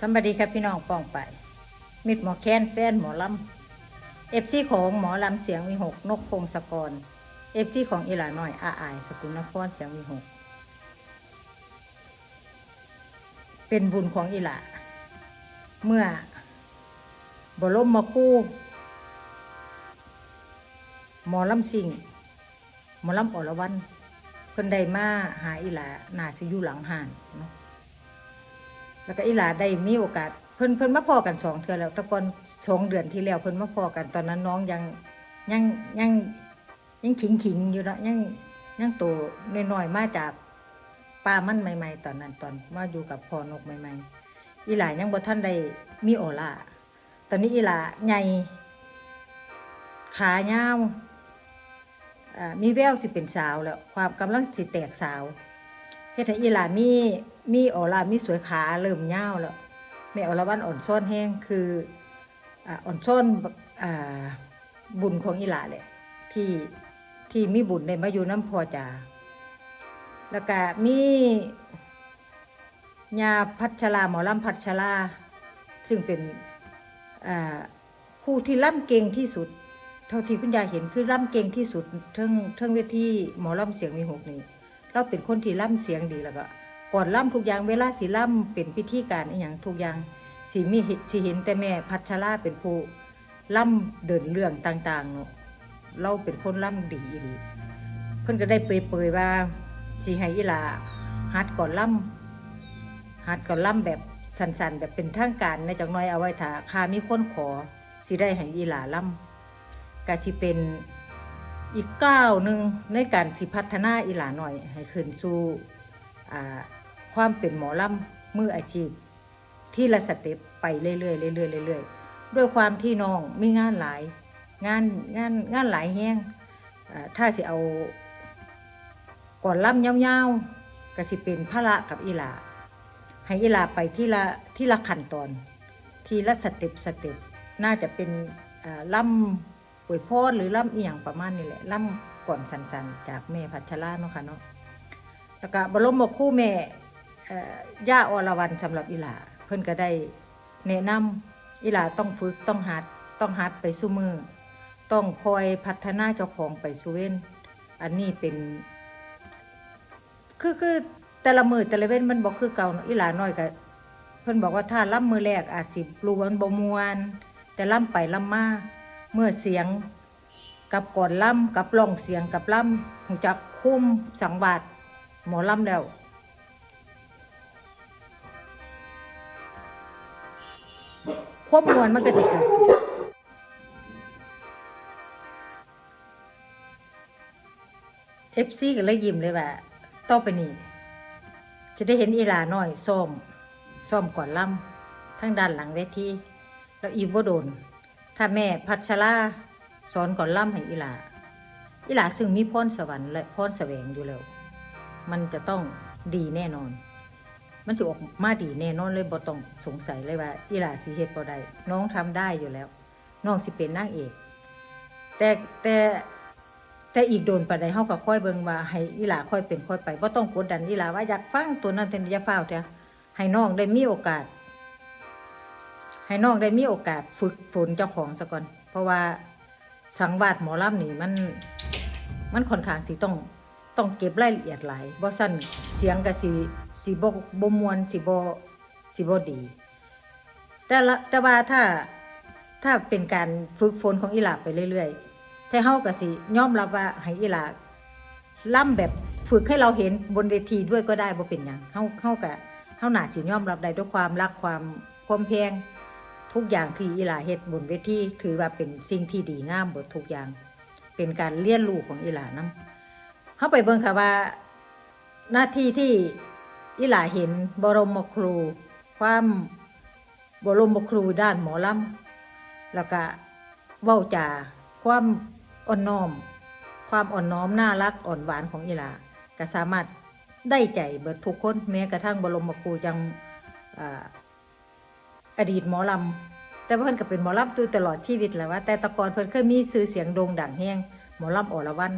สำบดีครับพี่น้องป้องไป มิดหมอแค้นแฟนหมอลำเอฟซีของหมอลำเสียงมีหกนกพงศกรเอฟซีของอีหลาน้อยอาอายสกุลนครเสียงมีหกเป็นบุญของอีหลาเมื่อบรมมาคู่หมอลำสิงหมอลำอรวันเพิ่นได้มาหาอีหลานาสิอยู่หลังห่านเนาะ แล้วก็อีหลาได้มีโอกาสเพิ่นเพิ่นมาพอกันสองเทื่อแล้วต่ก่อนสองเดือนที่แล้วเพิ่นมาพอกันตอนนั้นน้องยังยังยังยังขิงขิงอยู่เนาะยังยังโตน้อยๆมาจากป้ามันใหม่ ๆ ตอนนั้นตอนมาอยู่กับพ่อนกใหม่ ๆ อีหลายังบ่ทันได้มีโอล่าตอนนี้อีหลาใหญ่ขายาอ่ามีแววสิเป็นสาวแล้วความกำลังสิแตกสาว เฮ็ดให้อีหลามีมีออร่ามีสวยขาเริ่มเยาวแล้วแม่อรวันอ่อนซ้อนแห้งคืออ่อนซ้อนอ่าบุญของอีหลาแหละที่ที่มีบุญได้มาอยู่น้ำพอจาแล้วก็มีญาพัชราหมอลำพัชราซึ่งเป็นอ่าผู้ที่ล่ำเก่งที่สุด เท่าที่คุณยายเห็นคือล่ำเก่งที่สุดเทิงเทิงเวทีหมอลำเสียงมีหกนี่ เราเป็นคนที่ล่ำเสียงดีแล้วก็ก่อนล่ำทุกอย่างเวลาสีล่ำเป็นพิธีการอหย่างทุกอย่างสีมีสีเห็นแต่แม่พัชราเป็นผู้ล่ำเดินเรื่องต่างๆเนาะเราเป็นคนล่ำดีอีหลีเพิ่นก็ได้เปรยๆว่าสีให้อีลาฮัดก่อนล่ำฮัดก่อนล่ำแบบสันๆ แบบเป็นทางการในจักหน้อยเอาไว้ถ้าคามีคนขอสิได้ให้อีหลาล่ำก็สิเป็น อีกก้าวหนึ่งในการสิพัฒนาอีหลาหน่อย ให้ขึ้นสู่ความเป็นหมอลำมืออาชีพ ที่ละสเต็ปไปเรื่อยๆเรื่อยๆเรื่อยๆด้วยความที่น้องมีงานหลาย งานงานงานหลายแห้งถ้าสิเอาก่อนล่ำเยาๆก็สิเป็นภาระละกับอีหลาให้อีหลาไปที่ละที่ละขั้นตอน ทีละสเต็ปสเต็ปน่าจะเป็นล่ำ ป่วยพอดหรือล่ำเอียงประมาณนี้แหละล่ำก่อนสันๆ จากแม่พัชราเนาะค่ะเนาะแล้วก็บรมบกคู่แม่ย่าอรวรรณสำหรับอีหลาเพิ่นก็ได้แนะนำอีหลาต้องฝึกต้องหัดต้องหัดไปสู้มือ ต้องคอยพัฒนาเจ้าของไปสู่เว้นอันนี้เป็น คือคือแต่ละมือแต่ละเว้นมันบอกคือเก่าอีหลาน้อยก็เพิ่นบอกว่าถ้าล่ำมือแรกอาจสิรู้ว่ามันบมวน แต่ล่ำไปล่ำมา เมื่อเสียงกับก่อนล่ำกับร้องเสียงกับล่ำหูจักคุ้มสังวาดหมอล่ำแล้วควบมวลมันก็สิเกิดเอฟซีก็เลยยิ้มเลยว่าต่อไปนี้จะได้เห็นอีลาน้อยส้มส้มก่อนล่ำทั้งด้านหลังเวทีแล้วอีกบ่โดน ถ้าแม่พัชราสอนก่อนล่ำให้อีหลาอีหลาซึ่งมีพรสวรรค์และพรแสวงอยู่แล้ว มันจะต้องดีแน่นอน มันสิออกมาดีแน่นอนเลยบ่ต้องสงสัยเลยว่าอีหลาสิเฮ็ดบ่ได้น้องทำได้อยู่แล้ว น้องสิเป็นนางเอก แต่แต่แต่อีกโดนปานใดเฮาก็ค่อยเบิ่งว่าให้อีหลาค่อยเป็นค่อยไปบ่ต้องกดดันอีหลาว่าอยากฟังตัวนั้นแต่อย่าฟ้าวเถอะให้น้องได้มีโอกาส ให้น้องได้มีโอกาสฝึกฝนเจ้าของซะก่อน เพราะว่าสังวาดหมอลำนี่มันมันค่อนข้างสิต้องต้องเก็บรายละเอียดหลายบ่ซั่นเสียงก็สิสิบ่บ่มวนสิบ่สิบ่ดี แต่ละแต่ว่าถ้าถ้าเป็นการฝึกฝนของอีหลาไปเรื่อยๆแต่เฮาก็สิยอมรับว่าให้อีหลาล่ำแบบฝึกให้เราเห็นบนเวทีด้วยก็ได้บ่เป็นหยังเฮาเฮาก็เฮาน่าสิยอมรับได้ด้วยความรักความความแพง ทุกอย่างที่อีหลาเฮ็ดบนเวทีถือว่าเป็นสิ่งที่ดีงามเบดทุกอย่าง เป็นการเลี้ยนรู้ของอีหลานํเฮาไปเบิ่งค่ะว่าหน้าที่ที่อีหลาเห็นบรมครู ความบรมครูด้านหมอลำแล้วก็เว้าจาความอ่อนน้อม ความอ่อนน้อมน่ารักอ่อนหวานของอีหลาก็สามารถได้ใจเบิดทุกคนแม้กระทั่งบรมครูยังอ่า อดีตหมอลำแต่เพิ่นก็เป็นหมอลำตัวตลอดชีวิตแหละว่า แต่ตะกอนเพิ่นเคยมีชื่อเสียงโด่งดังแฮงหมอลำอรวัน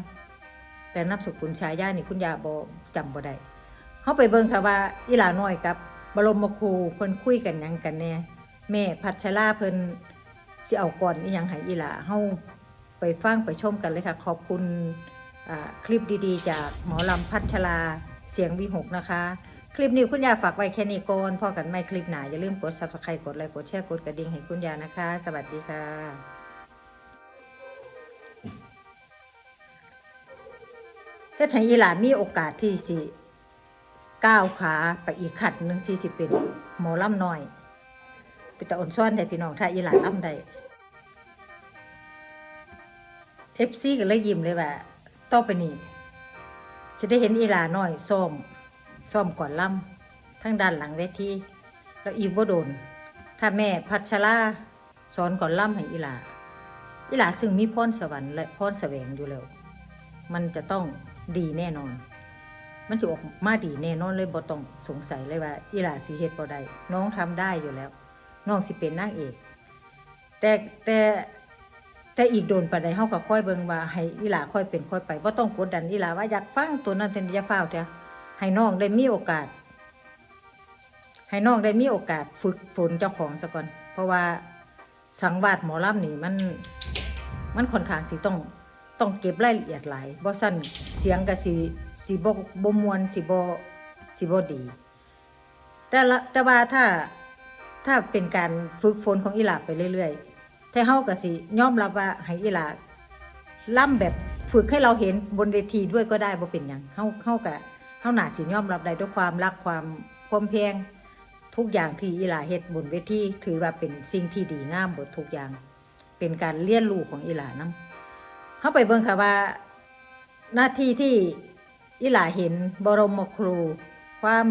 แต่นับสุกุลชายานี่คุณยาบ่จำบ่ได้เฮาไปเบิ่งค่ะว่าอีหลาน้อยกับบรมครูเพิ่นคุยกันหยังกันแน่แม่พัชราเพิ่นสิเอาก่อนอีหยังให้อีหล่าเฮาไปฟังไปชมกันเลยค่ะ ขอบคุณคลิปดีๆ จากหมอลำพัชราเสียงวิหกนะคะ คลิปนี้คุณยาฝากไว้แค่นี้ก่อนพอกันไม่คลิปหนาอย่าลืมกด subscribe กดไลค์กดแชร์กดกระดิ่งให้คุณยานะคะ สวัสดีค่ะเฮ็ดให้อีหลานมีโอกาสที่สิก้าวขาไปอีกขั้นหนึ่งที่สิเป็นหมอลำน้อยเป็นตาอ่อนซ้อนได้พี่น้องถ้าอีหลานลำได้เอฟซีก็เลยยิ้มเลยว่าต่อไปนี้จะได้เห็นอีหลาน้อยซ้ม ซ้อมก่อนล่ำทั้งด้านหลังเวทีแล้วอีกบ่โดน ถ้าแม่พัชราสอนก่อนล่ำให้อีหลาอีหลาซึ่งมีพรสวรรค์และพรแสวงอยู่แล้ว มันจะต้องดีแน่นอน มันจะออกมาดีแน่นอนเลยบ่ต้องสงสัยเลยว่าอีหลาสิเฮ็ดบ่ได้น้องทำได้อยู่แล้ว น้องสิเป็นนางเอก แต่แต่แต่อีกโดนปานใดเฮาก็ค่อยเบิ่งว่าให้อีหลาค่อยเป็นค่อยไปบ่ต้องกดดันอีหลาว่าอยากฟังตัวนั้นแต่อย่าฟ้าวเถอะ ให้น้องได้มีโอกาส ให้น้องได้มีโอกาสฝึกฝนเจ้าของซะก่อน เพราะว่าสังวาสหมอลำนี่มันมันค่อนข้างสิต้องต้องเก็บรายละเอียดหลายบ่สั้นเสียงก็สิสิบ่บ่มวนสิบ่สิบ่ดี แต่ละแต่ว่าถ้าถ้าเป็นการฝึกฝนของอีหลาไปเรื่อยๆแต่เฮาก็สิยอมรับว่าให้อีหลาล่ำแบบฝึกให้เราเห็นบนเวทีด้วยก็ได้บ่เป็นหยังเฮาเฮาก็ เฮาหนาสิยอมรับได้ด้วยความรักความความแพงทุกอย่างที่อีหลาเฮ็ดบนเวทีถือว่าเป็นสิ่งที่ดีงามหมดทุกอย่าง เป็นการเลี้ยนรู้ของอีหลานํเฮาไปเบิ่งค่ะว่า หน้าที่ที่อีหลาเห็นบรมครู ความ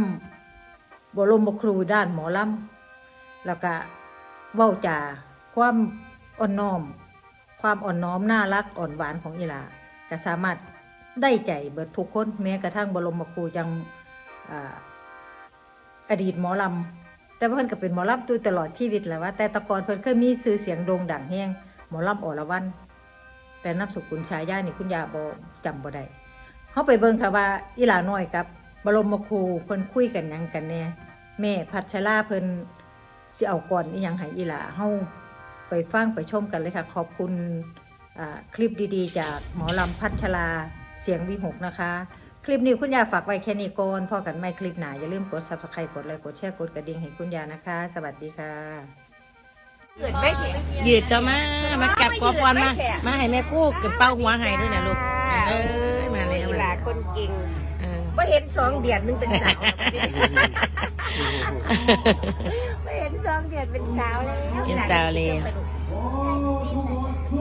บรมครูด้านหมอลำแล้วก็เว้าจาความอ่อนน้อม ความอ่อนน้อมน่ารักอ่อนหวานของอีหลาก็สามารถ ได้ใจเบิดทุกคนแม้กระทั่งบรมครูยังอดีตหมอลำแต่เพิ่นก็เป็นหมอลำตัวตลอดชีวิตแหละว่า แต่ตะกอนเพิ่นเคยมีชื่อเสียงโด่งดังแฮงหมอลำอรวันแต่นับสุกุลชายานี่คุณยาบ่จำบ่ได้เฮาไปเบิ่งค่ะว่าอีหลาน้อยกับบรมครูเพิ่นคุยกันยังกันแน่แม่พัชราเพิ่นสิเอาก่อนอีหยังให้อีหลาเฮาไปฟังไปชมกันเลยค่ะ ขอบคุณคลิปดีๆ จากหมอลำพัชรา เสียงวิหกนะคะ คลิปนี้คุณยาฝากไว้แค่นี้ก่อนพอกันไม่คลิปหนาอย่าลืมกด subscribe กดไลค์กดแชร์กดกระดิ่งให้คุณยานะคะ สวัสดีค่ะเกิดไม่เห็นยืดจะมามาจับกอพรมามาให้แม่กู้กับเป้าหัวให้ด้วยนะลูกเอ้ยมาแล้วหลาคนเก่งเออไม่เห็นสองเดือนนึงเป็นสาวไม่เห็นสองเดือนเป็นสาวแล้วเป็นสาวแล้ว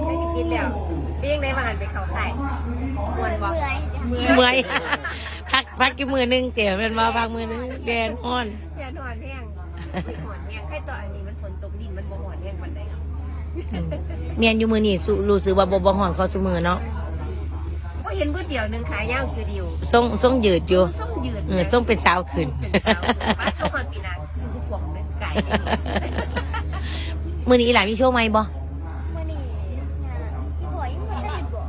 ได้กินแล้วเปี้ยงได้มาหันไปเขาใส่ มวนบอกเมื่อย พักพักกี่มือหนึงเตี๋ยวเป็นว่าพักมือหนึงแดนอ่อน อย่านอนแห้งไม่หอนแห้งให้ต่ออันนี้มันฝนตกดินมันบ่หอนแห้งวันใดอืมเมียนอยู่มือนี่สุรู้สึกว่าบ่บ่ห่อนเขาสมือเนาะก็เห็นก๋วยเตี๋ยวหนึ่งขายย่างคือเดียวทรงทรงยืดอยู่ต้องยืนเออทรงเป็นสาวขึ้นเป็นสาวป้าต้องคอยปีนาสู้กวางเป็นไก่ มือนี้อีหลานมีโชว์ไหมบ่ มื่อนี้อีพ่อยยังไม่ได้บอก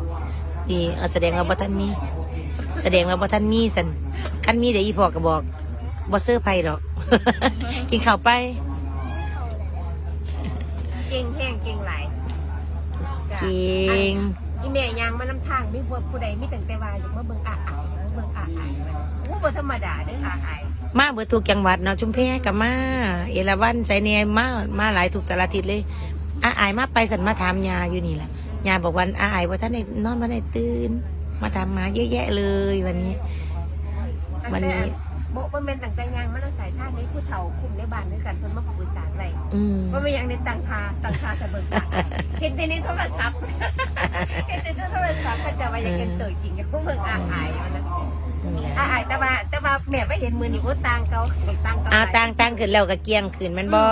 นี่เอาแสดงว่าบ่ทันมี แสดงว่าบ่ทันมีสันคันมีเดี๋ยวอีพ่อก็บอกบ่เสื้อร์ไผดอก กินข้าวไปเขาเลยเก่งแห้งเก่งหลายจ้ะเก่งอีแม่ยางมานำทางมีผู้ผู้ใดมีตั้งแต่ว่าอยากมาเบิ่งอาอายมาเบิ่งอาอายมันโอ้บ่ธรรมดาเด้ออาอายมาเบิดทุกจังหวัดเนาะชุมแพกับมา เอราวันไสเนียมา มาหลายทุกสารทิศเลยอาอายมาไปสันมาถามยาอยู่นี่แหละ ยาบอกวันอาอายว่าท่านได้นอนมาได้ตื่น มาถามมาเยอะแยะเลยวันนี้ วันนี้บ่บ่แม่นตั้งแต่ยางมานำสายทางนี้ผู้เฒ่าคุมในบ้านด้วยกันเพิ่นมาปรึกษาอะไรอืมบ่แม่นหยังในตั้งทาตั้งทาแต่เบิ่งอาอายเห็นแต่ในโทรศัพท์เห็นแต่ในโทรศัพท์ก็จะว่าอยากเป็นตัวจริงกับผู้เบิ่งอาอายมันนะ อาอายแต่ว่าแต่ว่าแม่บ่เห็นมื้อนี้บ่ต่างเก่าต่างเก่าอ่าต่างต่างขึ้นแล้วก็เกี่ยงขึ้นแมันบ่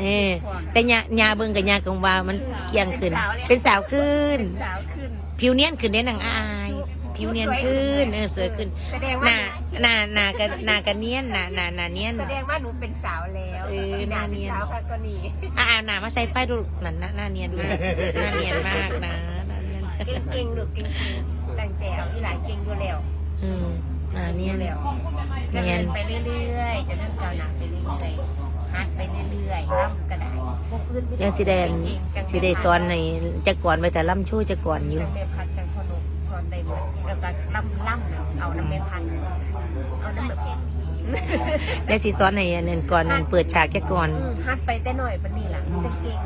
เออแต่ยายาเบิ่งกับยากังว่ามันเกี่ยงขึ้น เป็นสาวขึ้นเป็นสาวขึ้น ผิวเนียนขึ้นได้นางอาย ผิวเนียนขึ้นเออสวยขึ้นแสดงหว่าน้าหน้าหน้ากันหน้ากันเนียนหน้าหน้าหน้าเนียนแสดงว่าหนูเป็นสาวแล้วเออหน้าเนียนสาวค่ะก็นี่อ่าหน้ามาใส่ไฟดูนั่นหน้าหน้าเนียนมากหน้าเนียนมากนะหน้าเนียนเก่งเก่งๆลูกเก่งๆตั้งแจวที่หลายเก่งอยู่แล้ว อืมอ่าเนียน แล้วจะเนียเดินนไปเรื่อยๆ จะเดินก้าวหน้าไปเรื่อยๆฮัดไปเรื่อยๆร่ำก็ได้พวกอื่นไม่ต้อยังสิแดนสิได้สอนในจักก่อนไปแต่ล่ำชูจักก่อนอยู่ จังเมพันจังพนุกสอนได้หมดแล้วก็ล่ำล่ำเอาน้ำเมพันเอาน้ำแบบแล้วสิสอนในอันนั้นก่อนนั้นเปิดฉากจักก่อนอืมฮัดไปแต่หน่อยปานนี้ล่ะจะเก่ง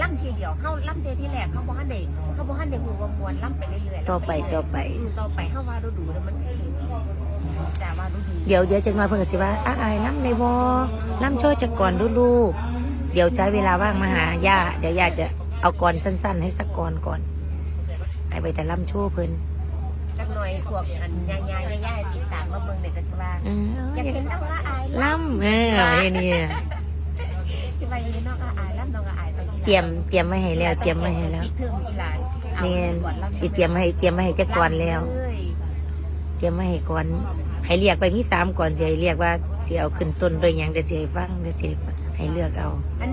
ล่ำทีเดียวเขาล่ำเทที่แรกเขาบอกให้เด็กเขาบอกให้เด็กหูวมวนล่ำไปเรื่อยๆต่อไปต่อไปอืมต่อไปเขาว่าดูดูแล้วมันเก่งแต่ว่าดูดูเดี๋ยวเดี๋ยวจังมาเพิ่นก็สิว่าอ้าอายล่ำในวอล่ำโชว์จักก่อนดูลูกเดี๋ยวใช้เวลาว่างมาหาย่าเดี๋ยวย่าจะเอาก่อนสั้น ๆ ให้สักก่อนก่อนให้ไปแต่ล่ำโชว์เพิ่นจักหน่อยพวกอันยายๆย่าๆติดตามมาเบิ่งเด็กก็สิว่าเอออยากเห็นน้องละอายล่ำเออไอ้นี่สิว่าอย เห็นน้องละอายล่ำน้องละอายตอนนี้เตรียมเตรียมไว้ให้แล้วเตรียมไว้ให้แล้วปิดเทอมอีหลานเอานี่ก่อล่ำสิเตรียมไว้ให้เตรียมไว้ให้จักก่อนแล้ว เอ้ยเตรียมไว้ให้ก่อนให้เรียกไปมีสามก่อนสิให้เรียกว่าสิเอาขึ้นต้นโดยหยังเดี๋ยวสิให้ฟังเดี๋ยวสิให้ฟังให้เลือกเอา อัน